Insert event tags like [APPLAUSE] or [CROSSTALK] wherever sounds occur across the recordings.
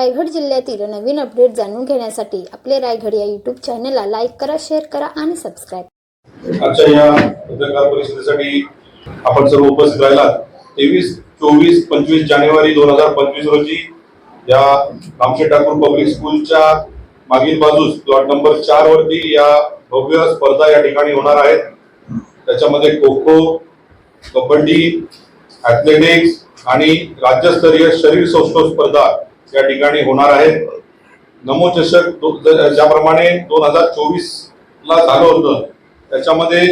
रायगड जिल्ह्यातील नवीन अपडेट जाणून घेण्यासाठी आपले रायगड या यूट्यूब चॅनलला लाईक करा शेअर करा आणि सबस्क्राईब आजच्या या पत्रकार परिषदेसाठी आपण सर्व उपस्थित राहिलात. तेवीस चोवीस पंचवीस जानेवारी दोन हजार पंचवीस रोजी या रामशेठ ठाकूर पब्लिक स्कूलच्या मागील बाजूस प्लॉट नंबर चार वरती या भव्य स्पर्धा या ठिकाणी होणार आहेत. त्याच्यामध्ये खो खो कबड्डी ॲथलेटिक्स आणि राज्यस्तरीय शरीर सौष्ठव स्पर्धा या ठिकाणी होणार आहेत. नमो चषक ज्याप्रमाणे दोन हजार चोवीस ला झालं होतं त्याच्यामध्ये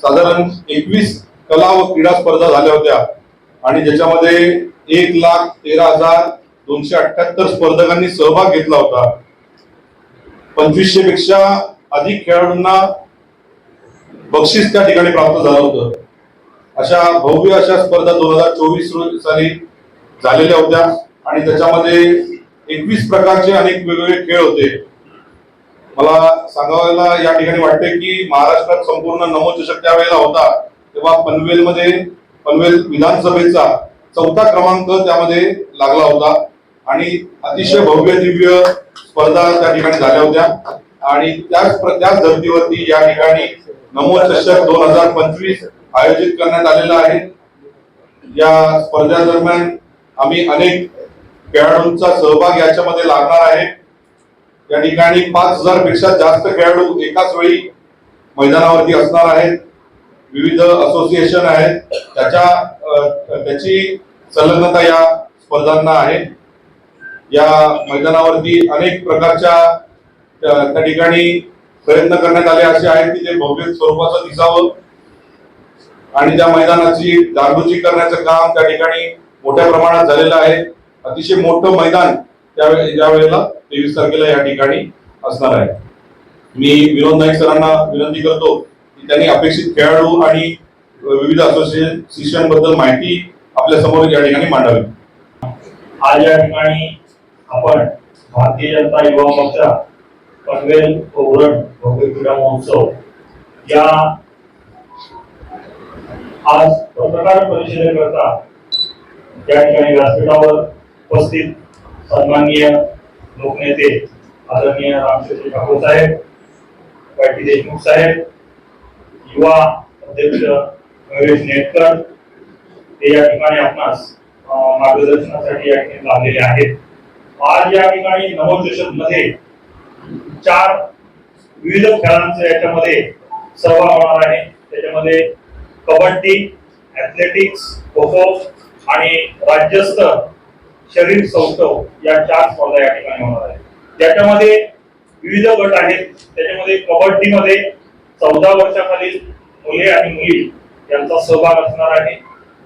साधारण एकवीस कला व क्रीडा स्पर्धा झाल्या होत्या. आणि ज्याच्यामध्ये एक लाख तेरा हजार दोनशे अठ्याहत्तर स्पर्धकांनी सहभाग घेतला होता. पंचवीसशे पेक्षा अधिक खेळाडूंना बक्षीस त्या ठिकाणी प्राप्त झालं होतं. अशा भव्य अशा स्पर्धा दोन हजार चोवीस साली झालेल्या होत्या. आणि त्याच्यामध्ये एकवीस प्रकारचे अनेक वेगवेगळे खेळ होते. मला सांगायला या ठिकाणी वाटते की महाराष्ट्रात संपूर्ण नमो त्यावेळेला होता तेव्हा पनवेलमध्ये पनवेल विधानसभेचा चौथा क्रमांक त्यामध्ये लागला होता. आणि अतिशय भव्य दिव्य स्पर्धा त्या ठिकाणी झाल्या होत्या. आणि त्याच त्याच धर्तीवरती या ठिकाणी नमोचषक दोन हजार पंचवीस आयोजित करण्यात आलेला आहे. या स्पर्धेदरम्यान आम्ही अनेक खेळाडूंचा सहभाग याच्यामध्ये लागणार आहे. या ठिकाणी पाच हजारपेक्षा जास्त खेळाडू एकाच वेळी मैदानावरती असणार आहेत. विविध असोसिएशन आहेत. त्याच्या त्याची संलग्नता या स्पर्धांना आहे. या मैदानावरती अनेक प्रकारच्या त्या त्या ठिकाणी प्रयत्न करण्यात आले असे आहेत की ते भव्य स्वरूपाचं दिसावं. आणि त्या मैदानाची डागडुजी करण्याचं काम त्या ठिकाणी मोठ्या प्रमाणात झालेलं आहे. अतिशय मोठं मैदान त्यावेळे या वेळेला तेवीस तारखेला या ठिकाणी असणार आहे. मी विनोद नाईक सरांना विनंती करतो की त्यांनी अपेक्षित खेळाडू आणि विविध असोसिएशनबद्दल माहिती आपल्यासमोर या ठिकाणी मांडावी. आज या ठिकाणी आपण भारतीय जनता युवा मोर्चा पनवेल कोवरण भव्य क्रीडा महोत्सव या आज पत्रकार परिषदेकरता या ठिकाणी व्यासपीठावर उपस्थित सन्माननीय लोकनेते आदरणीय रामचंद्र ठाकूर साहेब पाटी देशमुख साहेब युवा अध्यक्ष महेश नेटकर ते या ठिकाणी आपणास मार्गदर्शनासाठी या ठिकाणी लाभलेले आहेत. आज या ठिकाणी नवोचषकमध्ये चार विविध खेळांचे याच्यामध्ये सहभाग होणार आहे. त्याच्यामध्ये कबड्डी ऍथलेटिक्स खो खो आणि राज्यस्तर शरीर सौष्ठव या चार स्पर्धा या ठिकाणी होणार आहेत. ज्याच्यामध्ये विविध गट आहेत त्याच्यामध्ये कबड्डीमध्ये चौदा वर्षाखालील मुले आणि मुली यांचा सहभाग असणार आहे.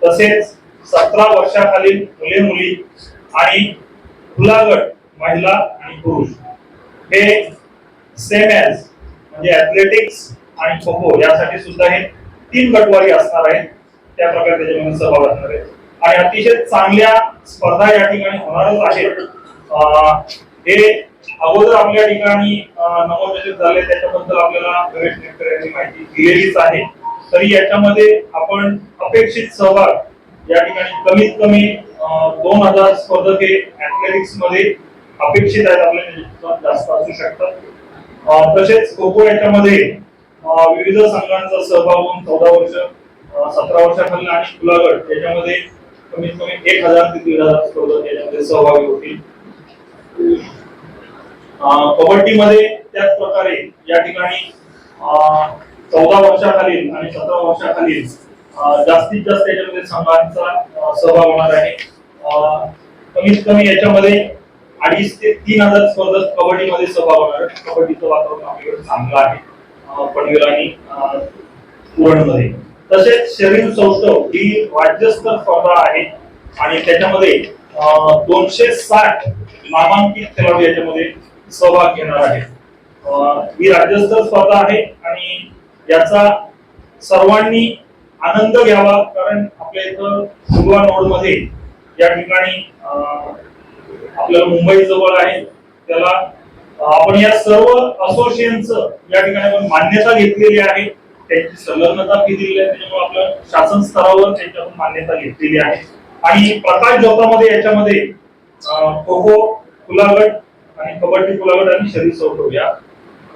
तसेच सतरा वर्षाखालील मुले मुली आणि खुला गट महिला आणि पुरुष. हे सेम ॲज म्हणजे ऍथलेटिक्स आणि खो खो यासाठी सुद्धा हे तीन गटवारी असणार आहेत. त्या प्रकारे त्याच्यामध्ये सहभाग असणार आहे आणि अतिशय चांगल्या स्पर्धा या ठिकाणी होणारच आहेत हे अगोदर आपल्या ठिकाणी नवोदित झाले त्याच्याबद्दल आपल्याला गणेश नेटकर यांनी माहिती दिलेलीच आहे. तरी याच्यामध्ये आपण अपेक्षित सहभाग या ठिकाणी कमीत कमी दोन हजार स्पर्धक हे ऍथलेटिक्समध्ये अपेक्षित आहेत आपल्याला जास्त असू शकतात. तसेच खो खो याच्यामध्ये विविध संघांचा सहभाग होऊन चौदा वर्ष सतरा वर्षाखाली आणि कुलागड याच्यामध्ये कमीत कमी एक हजार ते दीड हजार स्पर्धक याच्यामध्ये सहभागी होतील. कबड्डी कबड्डीमध्ये त्याच प्रकारे या ठिकाणी चौदा वर्षाखालील आणि सतरा वर्षाखालील जास्तीत जास्त याच्यामध्ये संघांचा सहभाग होणार आहे. कमीत कमी याच्यामध्ये अडीच ते तीन हजार स्पर्धक कबड्डीमध्ये सहभाग होणार कबड्डीचं वातावरण आपल्याकडे चांगलं आहे. अं, पनवेल आणि पुरणमध्ये तसेच शरीर सौष्ठव ही राज्यस्तर स्पर्धा आहे. आणि त्याच्यामध्ये दोनशे साठ नामांकित खेळाडू याच्यामध्ये सहभाग घेणार आहेत. ही राज्यस्तर स्पर्धा आहे आणि याचा सर्वांनी आनंद घ्यावा कारण आपल्या इथं सुरुवा नोडमध्ये या ठिकाणी आपल्याला मुंबई जवळ आहे. त्याला आपण या सर्व असोसिएशनचं या ठिकाणी मान्यता घेतलेली आहे. त्यांची संलग्नता केलेली आहे त्याच्यामुळे आपल्या शासन स्तरावर त्यांच्याकडून मान्यता घेतलेली आहे. आणि प्रकाश जोतामध्ये याच्यामध्ये खो खो कुलागट आणि कबड्डी कुलागट आणि शरीर सौष्ठव या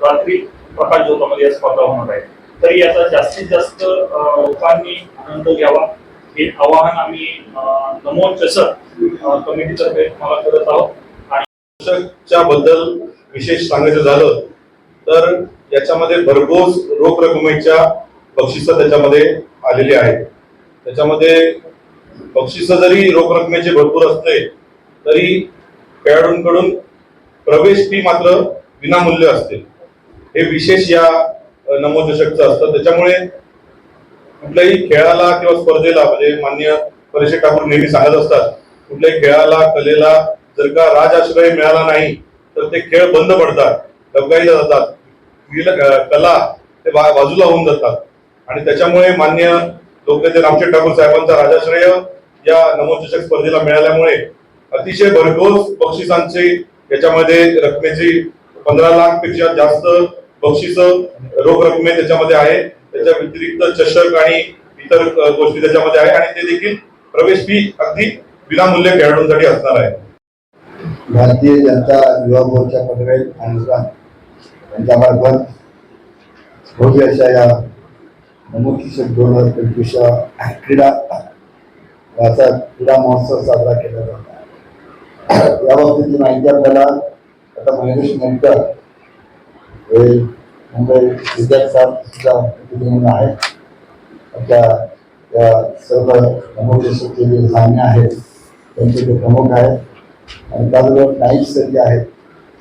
रात्री प्रकाश जोतामध्ये या स्पर्धा होणार आहे. तरी याचा जास्तीत जास्त लोकांनी आनंद घ्यावा. हे आवाहन आम्ही नमो चषक कमिटीतर्फे तुम्हाला करत आहोत. आणि च्या बद्दल विशेष सांगायचं झालं तर याच्यामध्ये भरघोस रोख रकमेच्या बक्षिस त्याच्यामध्ये आलेली आहेत. त्याच्यामध्ये बक्षिस जरी रोख रकमेचे भरपूर असले तरी खेळाडूंकडून प्रवेश फी मात्र विनामूल्य असते. हे विशेष या नमोदशकचं असतं. त्याच्यामुळे कुठल्याही खेळाला किंवा स्पर्धेला म्हणजे मान्य परेश ठाकूर नेहमी सांगत असतात कुठल्याही खेळाला कलेला जर का राज आश्रय मिळाला नाही तर ते खेळ बंद पडतात डबगाईला जातात. कला ते बाजूला होऊन जातात. आणि त्याच्यामुळे मान्य लोकनेते रामशेठ ठाकूर साहेबांचा राजाश्रय या नमोचषक स्पर्धेला मिळाल्यामुळे अतिशय भरघोस बक्षिसांचे याच्यामध्ये रकमेची पंधरा लाखपेक्षा जास्त बक्षिस रोख रकमे त्याच्यामध्ये आहे. त्याच्या व्यतिरिक्त चषक आणि इतर गोष्टी त्याच्यामध्ये आहे. आणि ते देखील प्रवेश फी अगदी विनामूल्य खेळाडूंसाठी असणार आहे. भारतीय जनता युवा मोर्चा पनवेल अनुदान यांच्यामार्फत भव्य अशा या नमोकिशक दोन हजार पंचवीस क्रीडा याचा क्रीडा महोत्सव साजरा केला जातो. याबाबतीची माहिती आपल्याला आता महेश नेमकर हे मुंबई विद्यार्थ्यांचा प्रतिनिधी आहेत. आपल्या या सर्व नमोकिशकचे जे सामने आहेत त्यांचे ते प्रमुख आहेत. आणि त्याचबरोबर नाईक सर जे आहेत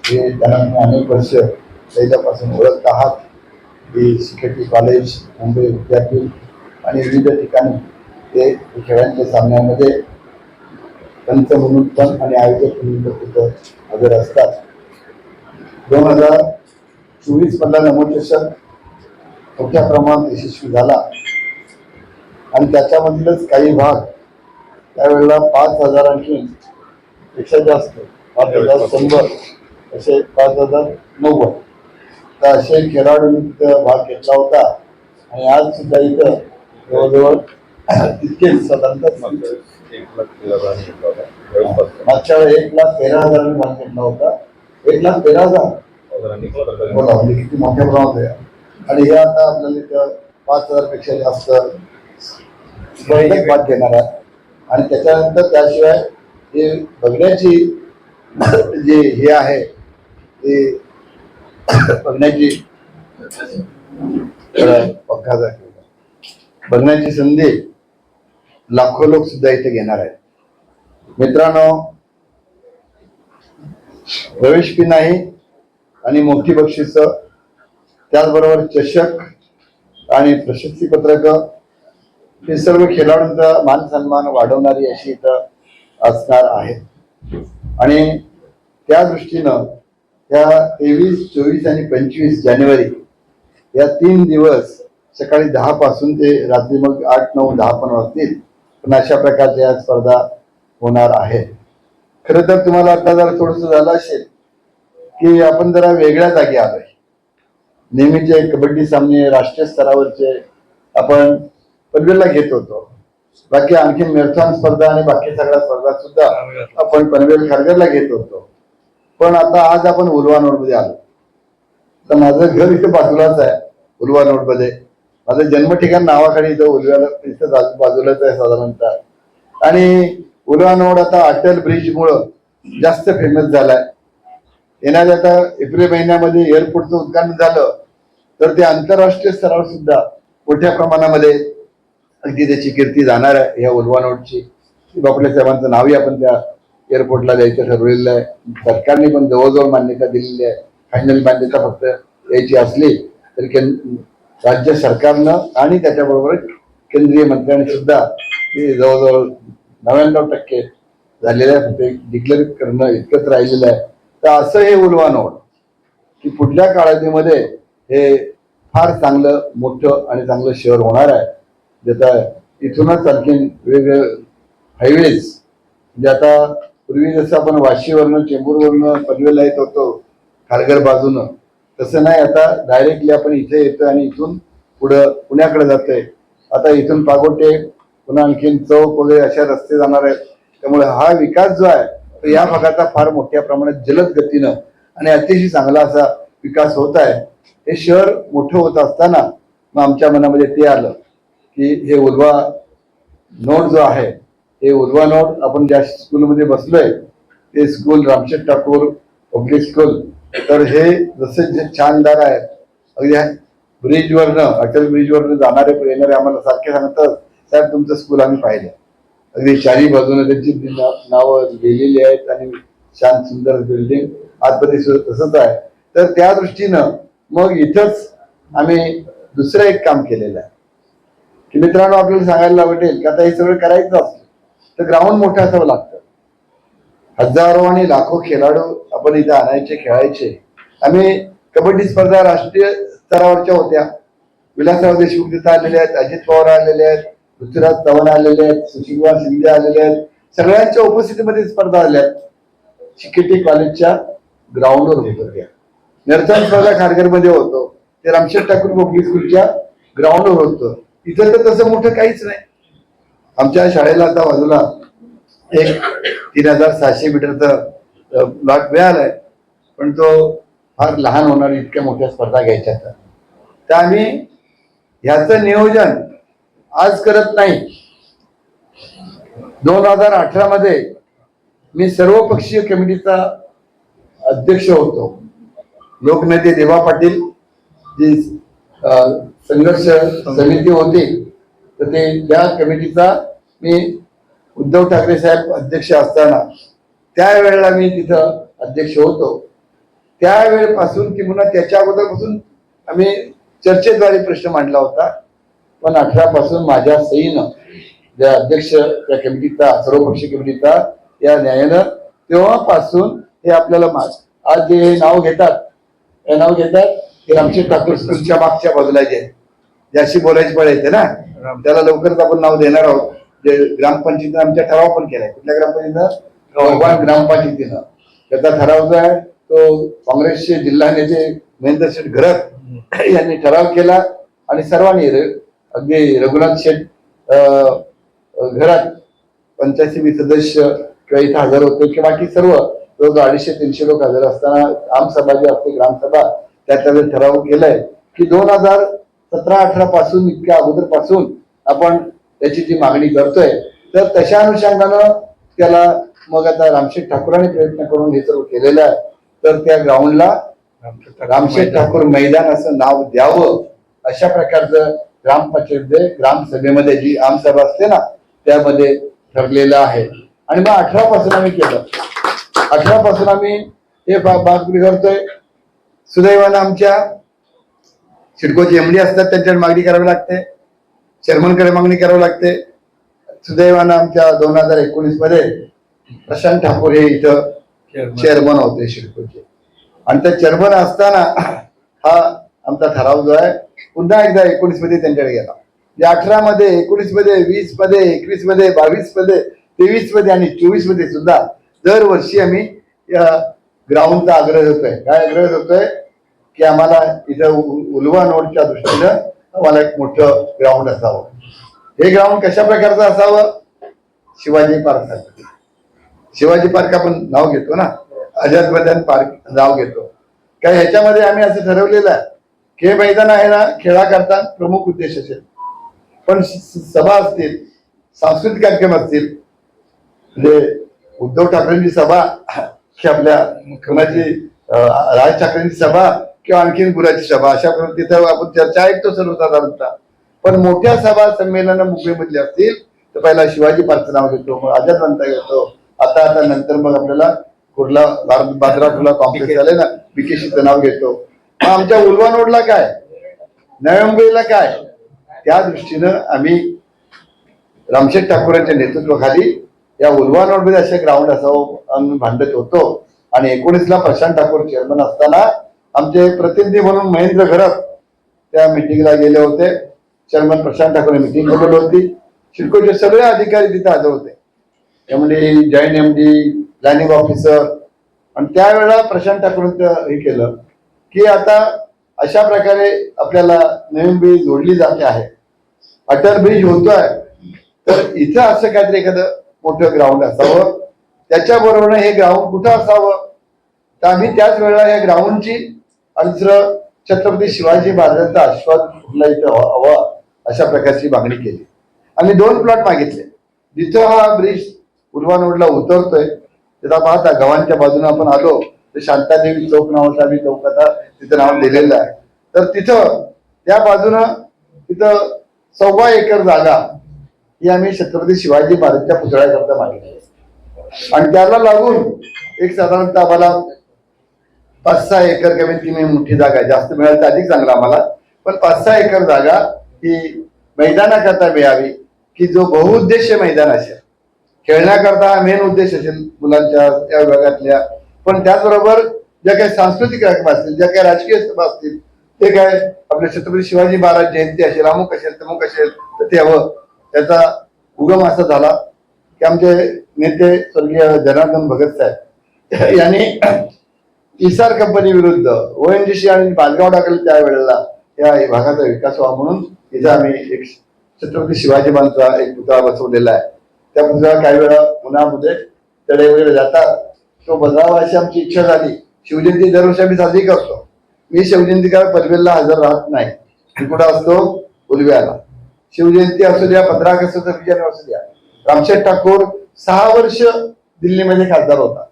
ते त्यांना अनेक वर्ष पहिल्यापासून ओळखत आहात. की सिक्युरिटी कॉलेज मुंबई विद्यापीठ आणि विविध ठिकाणी ते खेळांच्या सामन्यामध्ये पंच म्हणून पण आणि आयोजक म्हणून तिथं हजर असतात. दोन हजार चोवीस मधला नमोचषक मोठ्या प्रमाणात यशस्वी झाला. आणि त्याच्यामधीलच काही भाग त्यावेळेला पाच हजारांची पेक्षा जास्त पाच हजार शंभर असे पाच हजार नव्वद. तर असे खेळाडूंनी तिथं भाग घेतला होता. आणि आज सुद्धा इथं जवळजवळ तितकेच साधारणतः मागच्या वेळी एक लाख तेरा हजारांनी भाग घेतला होता. एक लाख तेरा हजार? बोला म्हणजे किती मोठ्या प्रमाणात आहे. आणि हे आता आपल्याला इथं पाच हजारपेक्षा जास्त स्पर्धक भाग घेणार आहे. आणि त्याच्यानंतर त्याशिवाय हे बघण्याची जे हे आहे ते बघण्याची पंखा दाखवला. बघण्याची संधी लाखो लोक सुद्धा इथे घेणार आहेत मित्रांनो प्रवेश फी नाही आणि मोठी बक्षीस त्याचबरोबर चषक आणि प्रशस्ती पत्रक हे सर्व खेळाडूंचा मान सन्मान वाढवणारी अशी इथं असणार आहे आणि त्या दृष्टीनं त्या तेवीस चोवीस आणि पंचवीस जानेवारी या तीन दिवस सकाळी दहा पासून ते रात्री मग आठ नऊ दहा पण वाजतील पण अशा प्रकारच्या या स्पर्धा होणार आहे खरं तर तुम्हाला आता जरा थोडस झालं असेल की आपण जरा वेगळ्या जागी आलोय. नेहमीचे कबड्डी सामने राष्ट्रीय स्तरावरचे आपण पनवेलला घेत होतो. बाकी आणखी मॅरेथॉन स्पर्धा आणि बाकी सगळ्या स्पर्धा सुद्धा आपण पनवेल खारघरला घेत होतो. पण आता आज आपण उलवा मध्ये आलो. तर माझं घर इथे बाजूलाच आहे उलवा मध्ये माझं जन्म ठिकाण नावाखाली इथं उलव्याला इथं बाजूलाच आहे साधारणतः. आणि उलवा नोड आता अटल ब्रिज मुळे जास्त फेमस झालाय. येणाऱ्या आता एप्रिल महिन्यामध्ये एअरपोर्टचं उद्घाटन झालं तर ते आंतरराष्ट्रीय स्तरावर सुद्धा मोठ्या प्रमाणामध्ये अगदी त्याची कीर्ती जाणार आहे या उलवा नोडची बापले साहेबांचं नावही आपण त्या एअरपोर्टला जायचं ठरवलेलं आहे. सरकारने पण जवळजवळ मान्यता दिलेली आहे. फायनल मान्यता फक्त यायची असली तरी केंद्र राज्य सरकारनं आणि त्याच्याबरोबर केंद्रीय मंत्र्यांनी सुद्धा जवळजवळ नव्याण्णव टक्के झालेलं आहे. फक्त डिक्लेअर करणं इतकंच राहिलेलं आहे. तर असं हे उलवा नोट की पुढल्या काळामध्ये हे फार चांगलं मोठं आणि चांगलं शहर होणार आहे. ज्याचा इथूनच आणखीन वेगवेगळे हायवेज म्हणजे आता पूर्वी जसं आपण वाशीवरनं चेंबूरवरनं पनवेलला येत होतो खारघर बाजूनं तसं नाही. आता डायरेक्टली आपण इथे येतो आणि इथून पुढं पुण्याकडे जातोय. आता इथून पागोटे पुन्हा आणखीन चौक वगैरे अशा रस्ते जाणार आहेत. त्यामुळे हा विकास जो आहे तो या भागाचा फार मोठ्या प्रमाणात जलद गतीनं आणि अतिशय चांगला असा विकास होत आहे. हे शहर मोठं होत असताना मग आमच्या मनामध्ये ते आलं की हे उलवा नोड जो आहे हे उलवा आपण ज्या स्कूलमध्ये बसलोय ते school Ramsheth Thakur public school. तर हे जसे जे छानदार आहेत अगदी ब्रिजवरनं अटल ब्रिजवरनं जाणारे येणारे आम्हाला सारखे सांगतात साहेब तुमचं स्कूल आम्ही पाहिलं अगदी चारी बाजूने त्यांची नावं लिहिलेली आहेत आणि छान सुंदर बिल्डिंग आतमध्ये सुद्धा तसंच आहे. तर त्या दृष्टीनं मग इथंच आम्ही दुसरं एक काम केलेलं आहे. की मित्रांनो आपल्याला सांगायला वाटेल की आता हे सगळं करायचं असतं. तर ग्राउंड मोठं असावं लागतं. हजारो आणि लाखो खेळाडू आपण इथं आणायचे खेळायचे. आम्ही कबड्डी स्पर्धा राष्ट्रीय स्तरावरच्या होत्या. विलासराव देशमुख तिथं आलेले आहेत अजित पवार आलेले आहेत पृथ्वीराज चव्हाण आलेले आहेत सुशीलकुमार शिंदे आलेले आहेत. सगळ्यांच्या उपस्थितीमध्ये स्पर्धा आल्या शिकेटी कॉलेजच्या ग्राउंडवर होत होत्या. नर्तन स्पर्धा खारघरमध्ये होतो. ते रामशेठ ठाकूर पब्लिक स्कूलच्या ग्राउंडवर होतं. इथं तर तसं मोठं काहीच नाही. आमच्या शाळेला आता बाजूला एक तीन हजार सहाशे मीटरचा प्लॉट मिळालाय. पण तो फार लहान होणार इतक्या मोठ्या स्पर्धा घ्यायच्या तर तर आम्ही ह्याचं नियोजन आज करत नाही. दोन हजार अठरा मध्ये मी सर्वपक्षीय कमिटीचा अध्यक्ष होतो. लोकनेते देवा पाटील जी संघर्ष समिती होती तर ते त्या कमिटीचा मी उद्धव ठाकरे साहेब अध्यक्ष असताना त्यावेळेला मी तिथं अध्यक्ष होतो. त्यावेळेपासून किंवा त्याच्या अगोदरपासून आम्ही चर्चेद्वारे प्रश्न मांडला होता. पण अठरापासून माझ्या सहीनं ज्या अध्यक्ष त्या कमिटीचा सर्वपक्षीय कमिटीचा या न्यायानं तेव्हापासून हे आपल्याला मा- आज जे हे नाव घेतात हे नाव घेतात हे आमचे ठाकूर मागच्या बाजूला जे ज्याशी बोलायची पळ येते ना? त्याला लवकरच आपण नाव देणार आहोत. जे ग्रामपंचायतीनं आमच्या ठराव पण केलाय. कुठल्या ग्रामपंचायतीनं? ग्रामपंचायतीनं. त्याचा ठराव जो आहे तो काँग्रेसचे जिल्हा नेते महेंद्र शेठ घरत यांनी ठराव केला आणि सर्वांनी अगदी रघुनाथ शेठ घरात पंचायती सदस्य किंवा इथं हजर होते किंवा बाकी सर्व जवळजवळ अडीचशे तीनशे लोक हजर असताना आमसभा जी असते ग्रामसभा त्याच्यावर ठराव केलाय की दोन हजार सतरा अठरा पासून इतक्या अगोदरपासून आपण त्याची जी मागणी करतोय. तर तशा अनुषंगानं त्याला मग आता रामशेठ ठाकूरांनी प्रयत्न करून हे सर्व केलेलं आहे. तर त्या ग्राउंडला रामशेठ ठाकूर मैदान. असं नाव द्यावं अशा प्रकारचं ग्रामपंचायत ग्रामसभेमध्ये जी आमसभा असते ना त्यामध्ये ठरलेलं आहे. आणि मग अठरा पासून आम्ही केलं. अठरा पासून आम्ही हे बाग करतोय. सुदैवानं आमच्या सिडकोचे एमडी असतात त्यांच्याकडे मागणी करावी लागते. चेअरमनकडे मागणी करावी लागते. सुदैवानं आमच्या दोन हजार एकोणीसमध्ये प्रशांत ठाकूर हे इथं चेअरमन होते सिडकोचे आणि त्या चेअरमन असताना हा आमचा ठराव जो आहे पुन्हा एकदा एकोणीसमध्ये त्यांच्याकडे गेला. म्हणजे अठरा मध्ये एकोणीसमध्ये वीसमध्ये एकवीसमध्ये बावीसमध्ये तेवीसमध्ये आणि चोवीसमध्ये सुद्धा दरवर्षी आम्ही या ग्राउंडचा आग्रह होतोय काय आग्रह होतोय की आम्हाला इथं उलवा नोडच्या दृष्टीनं आम्हाला एक मोठं ग्राउंड असावं. हे ग्राउंड कशा प्रकारचं असावं? शिवाजी पार्क सारखं. शिवाजी पार्क आपण नाव घेतो ना. आझाद मैदान पार्क नाव घेतो. काय ह्याच्यामध्ये आम्ही असं ठरवलेलं आहे खेळ हे मैदान आहे ना खेळाकरता प्रमुख उद्देश असेल. पण सभा असतील सांस्कृतिक कार्यक्रम असतील म्हणजे उद्धव ठाकरेंची सभा [LAUGHS] की आपल्या मुख्यमंत्री राज ठाकरेंची सभा किंवा आणखीन गुराची सभा अशा प्रकारे तिथं आपण चर्चा ऐकतो सर्वसाधारणतः. पण मोठ्या सभा संमेलन मुंबईमधले असतील तर पहिला शिवाजी पार्कचं नाव घेतो मग आझाद म्हणता घेतो आता आता नंतर मग आपल्याला कुर्ला बाजरा कुर्ला कॉम्प्लेक्स झाले ना बीकेशीचं नाव घेतो. मग आमच्या उलवा रोडला काय? नव्या मुंबईला काय? त्या दृष्टीनं आम्ही रामशेठ ठाकूरांच्या नेतृत्वाखाली या उलवा मध्ये असे ग्राउंड असावं आम्ही भांडत होतो. आणि एकोणीसला प्रशांत ठाकूर चेअरमन असताना आमचे प्रतिनिधी म्हणून महेंद्र घरत त्या मिटिंगला गेले होते. चेअरमन प्रशांत ठाकूर मिटिंग बोलवली होती. शिडकोचे सगळे अधिकारी तिथे हजर होते. MD joint MD planning officer आणि त्यावेळेला प्रशांत ठाकूरचं हे केलं की आता अशा प्रकारे आपल्याला नवीन ब्रिज जोडली जाते आहे. अटल ब्रिज होतोय. तर इथं असं काहीतरी एखादं मोठं ग्राउंड असावं. त्याच्याबरोबर हे ग्राउंड कुठं असावं? तर आम्ही त्याच वेळेला या ग्राउंडची आणि दुसरं छत्रपती शिवाजी महाराजांचा आश्वाद कुठला इथं हवा अशा प्रकारची मागणी केली. आणि दोन प्लॉट मागितले. जिथं हा ब्रिज उर्वानोडला उतरतोय तिथं पाहता गव्हाणच्या बाजूने आपण आलो तर शांतादेवी चौक नावाचा आम्ही चौक आता तिथं नाव दिलेलं आहे. तर तिथं त्या बाजूनं तिथं सव्वा एकर जागा ही आम्ही छत्रपती शिवाजी महाराजांच्या पुतळ्याकरता मागितली. आणि त्याला लागून एक साधारणतः आम्हाला पाच सहा एकर कमीत कमी मोठी जागा आहे. जास्त मिळाली तर अधिक चांगला आम्हाला. पण पाच सहा एकर जागा ही मैदानाकरता मिळावी की जो बहुउद्देशीय मैदान असेल. खेळण्याकरता मेन उद्देश असेल मुलांच्या त्या विभागातल्या पण त्याचबरोबर ज्या काही सांस्कृतिक कार्यक्रम असतील ज्या काही राजकीय सभा असतील ते काय आपले छत्रपती शिवाजी महाराज जयंती असेल अमुक असेल तमुक असेल तर ते हवं. त्याचा उगम असा झाला की आमचे नेते स्वर्गीय जनार्दन भगत साहेब. यांनी इसार कंपनी विरुद्ध ओएनजीसी आणि बांधगाव टाकले त्यावेळेला या भागाचा विकास व्हावा म्हणून इथं आम्ही एक छत्रपती शिवाजी महाराजांचा एक पुतळा बसवलेला आहे. त्या पुतळा काही वेळा उन्हामध्ये तडे वगैरे जातात. तो बदलावा अशी आमची इच्छा झाली. शिवजयंती दरवर्षी आम्ही साजरी करतो. मी शिवजयंतीकार पनवेलला हजर राहत नाही. कुठं असतो? उलव्याला शिवजयंती असू द्या पंधरा ऑगस्ट असू द्या. रामशेठ ठाकूर सहा वर्ष दिल्लीमध्ये खासदार होता.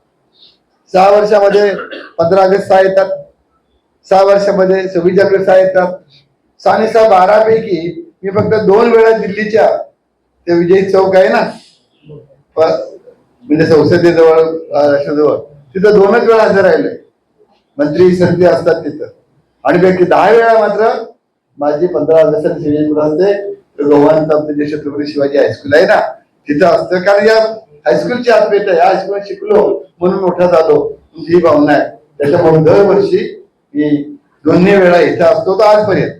सहा वर्षामध्ये पंधरा ऑगस्ट सहा येतात. सहा वर्षामध्ये सव्वीस जानेवारी सहा येतात. सहा आणि सहा बारा पैकी मी फक्त दोन वेळा दिल्लीच्या. ते विजयी चौक आहे ना? म्हणजे संसदेजवळ राष्ट्राजवळ तिथं दोनच वेळा हजर राहिले. मंत्री संधी असतात तिथं. आणि पैकी दहा वेळा मात्र माझी पंधरा ऑगस्ट आणि सव्वीस असते. गोवांत जे छत्रपती शिवाजी हायस्कूल आहे ना? तिथं असतं. कारण या हायस्कूलची आत्मीयत आहे. हायस्कूल शिकलो. म्हणून मोठा झालो. ही भावना आहे. त्याच्यामुळे दरवर्षी मी दोन्ही वेळा इथं असतो तर आजपर्यंत.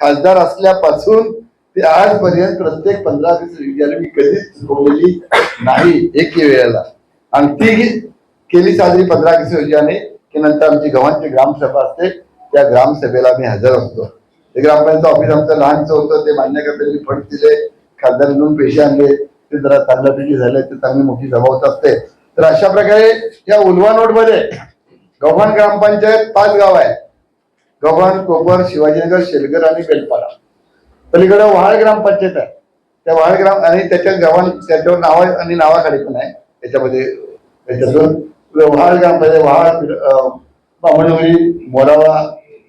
खासदार असल्यापासून ते आजपर्यंत प्रत्येक पंधरा दिवस विद्यालय मी कधीच चुकवलेली नाही एक वेळेला. आणि ती केली साजरी पंधरा दिवस योजने की नंतर आमची गव्हांची ग्रामसभा असते. त्या ग्रामसभेला मी हजर असतो. ते ग्रामपंचायत ऑफिस आमचं लहानचं होतं. ते मान्य करता मी फंड दिले. खासदार म्हणून पैसे आणले. ते जरा चांगल्यापैकी झाले ते चांगली मोठी सभा होत असते. तर अशा प्रकारे या उलवा मध्ये गव्हाण ग्रामपंचायत पाच गाव आहे गव्हाण कोपर शिवाजीनगर शेलगर आणि बेलपाडा. पलीकडे वहाळ ग्रामपंचायत आहे. त्या वहाळ ग्राम आणि त्याच्या गावां त्याच्यावर नाव आणि नावाखाली पण आहे. त्याच्यामध्ये त्याच्यातून वहाळ ग्रामपंचायत वहाळ बामणवळी मोरावा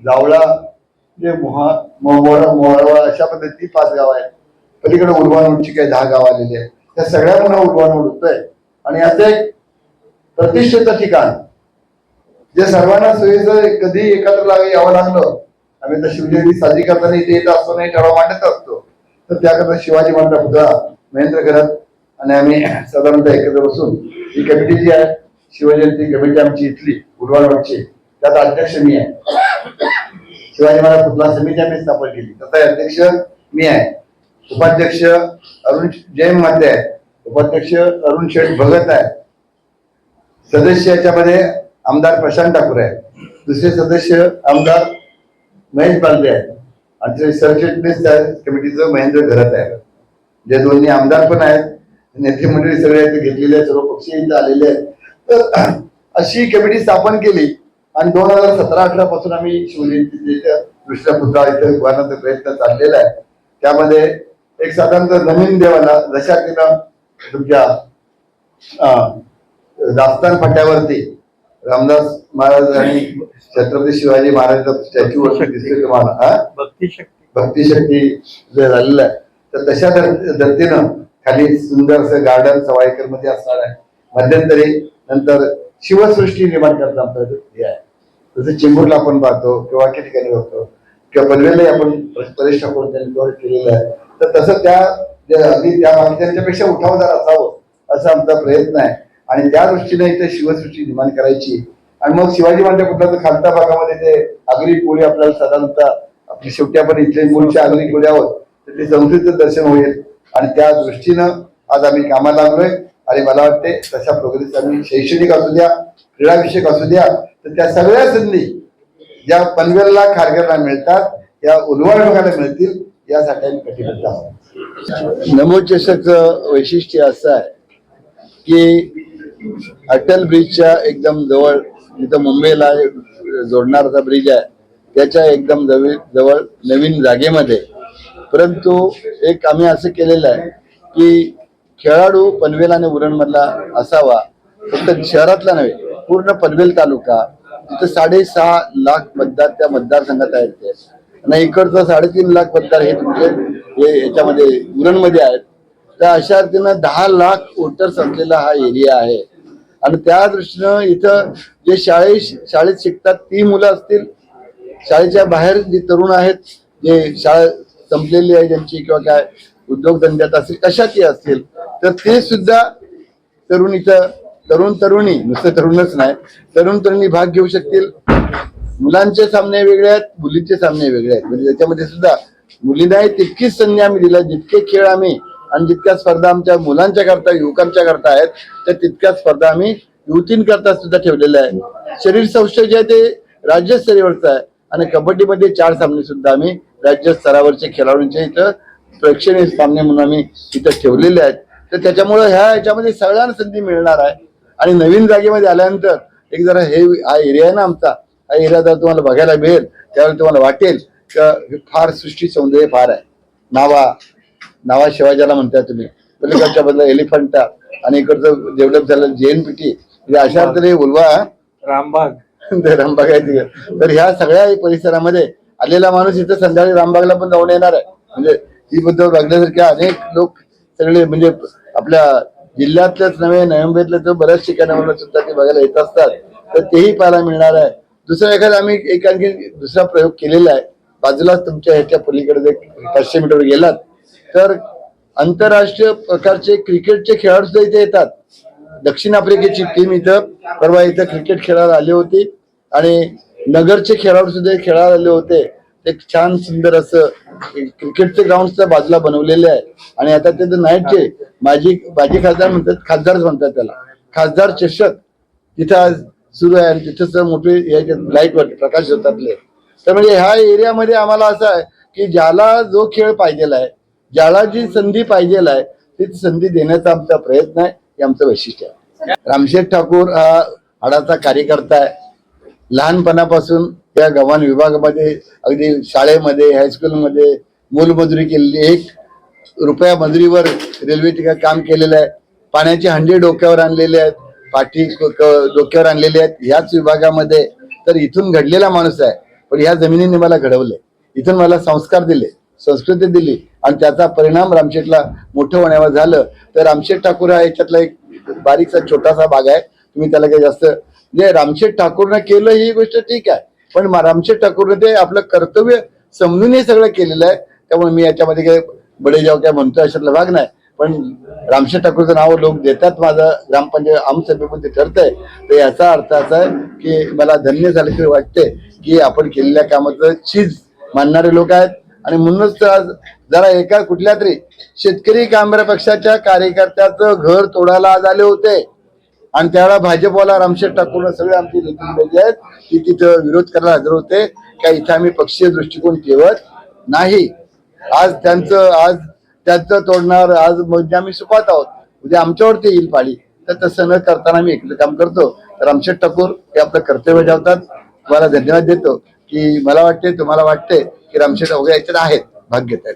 जावळा जे मोहा मोरा मोरावा अशा पद्धती पाच गाव आहेत. पलीकडे उर्वानोडची काही दहा गाव आलेली आहेत. त्या सगळ्या पुन्हा उर्वानोड उडतोय आणि असं एक प्रतिष्ठेचं ठिकाण. जे सर्वांना सोयीचं कधी एकत्र लागे यावं लागलं आम्ही तर शिवजयंती साजरी करताना इथे येत असतो नाही ठराव मांडत असतो. तर त्याकरता शिवाजी महाराज पुतळा महेंद्र करत आणि आम्ही साधारणतः एकत्र बसून ही कमिटी जी आहे शिवजयंती कमिटी आमची इथली उर्वाडची त्यात अध्यक्ष मी आहे. शिवाजी महाराज पुतळा समिती आम्ही स्थापन केली. त्याचा अध्यक्ष मी आहे. उपाध्यक्ष अरुण जैनमध्ये आहेत. उपाध्यक्ष अरुण शेठ भगत आहे सदस्य याच्यामध्ये आमदार प्रशांत ठाकूर आहे दुसरे सदस्य आमदार महेश बालदे आहे आणि सरचिटणीस त्या कमिटीचं महेंद्र घरत आहे जे दोन्ही आमदार पण आहेत. नेते मंडळी सगळे इथे घेतलेले आहेत सर्व पक्षी इथे आलेले आहेत. तर [CLEARS THROAT] अशी कमिटी स्थापन केली आणि दोन हजार सतरा अठरा पासून आम्ही शिवजयंतीच्या दृष्ट्या पुतळा इथे उभारण्याचा प्रयत्न चाललेला आहे. त्यामध्ये एक साधारणतः नवीन देवाला जशा तिला तुमच्या दास्तान फाट्यावरती रामदास महाराज आणि छत्रपती शिवाजी महाराजांचा स्टॅच्यू वरती दिसतोय तुम्हाला हा? भक्ती शक्ती भक्ती शक्ती जे झालेलं आहे. तर तशा धर- धर्तीनं खाली सुंदर असं गार्डन सवाईकरमध्ये असणार आहे. मध्यंतरी नंतर शिवसृष्टी निर्माण करता आमचं हे आहे. जसं चेंबूरला आपण पाहतो किंवा ठिकाणी बघतो किंवा पनवेललाही आपण परेश ठाकूर त्यांनी केलेलं आहे. तर तसं त्या अगदी त्या त्यांच्यापेक्षा उठावदार असावं असा आमचा प्रयत्न आहे. आणि त्या दृष्टीने इथे शिवसृष्टी निर्माण करायची. आणि मग शिवाजी महाराज कुठल्या खालता भागामध्ये ते आगरी कोळी आपल्याला साधारणतः आपली शेवटी आपण इथले मूळच्या आगरी कोळी आहोत तर ते संस्कृतीचं दर्शन होईल. आणि त्या दृष्टीनं आज आम्ही कामाला लागलोय. आणि मला वाटते तशा प्रोग्रेस आम्ही शैक्षणिक असू द्या क्रीडाविषयक असू द्या तर त्या सगळ्या संधी ज्या पनवेलला खारघरला मिळतात या उलवाड भागाला मिळतील यासाठी आम्ही कटिबद्ध आहोत. नमोचषकचं वैशिष्ट्य असं आहे की अटल ब्रिजच्या एकदम जवळ जिथं मुंबईला जोडणारा ब्रिज आहे त्याच्या एकदम जवळ जवळ नवीन जागेमध्ये. परंतु एक आम्ही असं केलेलं आहे की खेळाडू पनवेल आणि उरणमधला असावा फक्त शहरातला नव्हे पूर्ण पनवेल तालुका तिथं साडेसहा लाख मतदार त्या मतदारसंघात आहेत. ते आणि इकडचं साडेतीन लाख मतदार हे तुमचे हे याच्यामध्ये उरणमध्ये आहेत. तर अशा रीतीनं दहा लाख वोटर्स असलेला हा एरिया आहे. आणि त्या दृष्टीनं इथं जे शाळे शाळेत शिकतात ती मुलं असतील शाळेच्या बाहेर जे तरुण आहेत जे शाळा संपलेली आहे ज्यांची किंवा काय उद्योगधंद्यात असतील कशाची असतील तर ते सुद्धा तरुण इथं तरुण तरुणी नुसतं तरुणच नाही तरुण तरुणी भाग घेऊ शकतील. मुलांचे सामने वेगळे आहेत मुलींचे सामने वेगळे आहेत. म्हणजे त्याच्यामध्ये सुद्धा मुलींनाही तितकीच संधी आम्ही दिल्या जितके खेळ आम्ही आणि जितक्या स्पर्धा आमच्या मुलांच्या करता युवकांच्या करता आहेत तर तितक्या स्पर्धा आम्ही युवतींकरता सुद्धा ठेवलेल्या आहेत. शरीर सौष्ठव जे आहे ते राज्यस्तरीयवरचं आहे आणि कबड्डीमध्ये चार सामने सुद्धा आम्ही राज्य स्तरावरचे खेळाडूंचे इथं प्रेक्षणीय सामने म्हणून आम्ही इथं ठेवलेले आहेत. तर त्याच्यामुळं ह्या याच्यामध्ये सगळ्यांना संधी मिळणार आहे. आणि नवीन जागेमध्ये आल्यानंतर एक जरा हे हा एरिया आहे ना आमचा हा जर तुम्हाला बघायला मिळेल त्यावेळी तुम्हाला वाटेल का हे फार सृष्टी सौंदर्य फार आहे. नावा नावा शिवाजाला म्हणताय तुम्ही. पलीकडच्या बदला एलिफंटा आणि इकडचं डेव्हलप झालं जेएनपीटी म्हणजे अशा तरी उलवा रामबाग. रामबाग आहे तिकडे. तर ह्या सगळ्या परिसरामध्ये आलेला माणूस इथं संध्याकाळी रामबागला पण जाऊन येणार आहे. म्हणजे ही बद्दल बघण्यासारख्या अनेक लोक सगळे म्हणजे आपल्या जिल्ह्यातल्याच नव्हे नोव्हेंबरला तर बऱ्याच ठिकाणावर सुद्धा ते बघायला येत असतात. तर तेही पाहायला मिळणार आहे. दुसरा एखादा आम्ही एक आणखी दुसरा प्रयोग केलेला आहे. बाजूलाच तुमच्या ह्याच्या पलीकडे जर पाचशे मीटर गेलात तर आंतरराष्ट्रीय प्रकारचे क्रिकेटचे खेळाडू सुद्धा इथे येतात. दक्षिण आफ्रिकेची टीम इथं परवा इथं क्रिकेट खेळायला आली होती आणि नगरचे खेळाडू सुद्धा खेळायला आले होते. एक छान सुंदर असं क्रिकेटचे ग्राउंड सुद्धा बाजूला बनवलेले आहे. आणि आता ते नाईटचे माजी माजी खासदार म्हणतात खासदारच म्हणतात त्याला. खासदार चषक. तिथं आज सुरू आहे आणि तिथंच मोठे लाइट वाटते प्रकाश होतातले तर म्हणजे ह्या एरियामध्ये आम्हाला असं आहे की ज्याला जो खेळ पाहिजेला आहे ज्याला जी संधी पाहिजेला आहे ती संधी देण्याचा आमचा प्रयत्न आहे हे आमचं वैशिष्ट्य आहे. रामशेठ ठाकूर हा हाडाचा कार्यकर्ता आहे. लहानपणापासून या गव्हाण विभागामध्ये अगदी शाळेमध्ये हायस्कूलमध्ये मोलमजुरी केलेली एक रुपया मजुरीवर रेल्वे काम केलेलं आहे. पाण्याची हंडी डोक्यावर आणलेले आहेत. पाठी डोक्यावर आणलेले आहेत. ह्याच विभागामध्ये तर इथून घडलेला माणूस आहे. पण ह्या जमिनीने मला घडवले इथून मला संस्कार दिले संस्कृती दिली आणि त्याचा परिणाम रामशेठला मोठं होण्यावर झालं. तर रामशेठ ठाकूर हा याच्यातला एक बारीकसा छोटासा भाग आहे. तुम्ही त्याला काही जास्त म्हणजे रामशेठ ठाकूरनं केलं ही गोष्ट ठीक आहे. पण रामशेठ ठाकूरनं ते आपलं कर्तव्य समजून हे सगळं केलेलं आहे. त्यामुळे मी याच्यामध्ये काही बडेजाव काय म्हणतोय अशातला भाग नाही. पण रामशेठ ठाकूरचं नाव लोक देतात माझं ग्रामपंचायत आमसभेमध्ये ठरतंय. तर याचा अर्थ असा आहे की मला धन्य झाल्याचे वाटते की आपण केलेल्या कामाचं चीज मानणारे लोक आहेत. आणि म्हणूनच तर आज जरा एका कुठल्या तरी शेतकरी कामगार पक्षाच्या कार्यकर्त्याचं घर तोडायला आज आले होते. आणि त्यावेळेला भाजपवाला रामशेठ ठाकूर सगळे आमची नेते आहेत की तिथं विरोध करायला हजर होते. का इथं आम्ही पक्षीय दृष्टिकोन ठेवत नाही. आज त्यांचं आज त्याचं तोडणार आज म्हणजे आम्ही सुपात आहोत. उद्या आमच्यावरती येईल पाळी. तर तसं न करताना आम्ही एकलं काम करतो. तर रामशेठ ठाकूर हे आपलं कर्तव्य बजावतात तुम्हाला धन्यवाद देतो की मला वाटते तुम्हाला वाटते की रामशेठ अवघ्या याच्यात आहेत. भाग घेत आहेत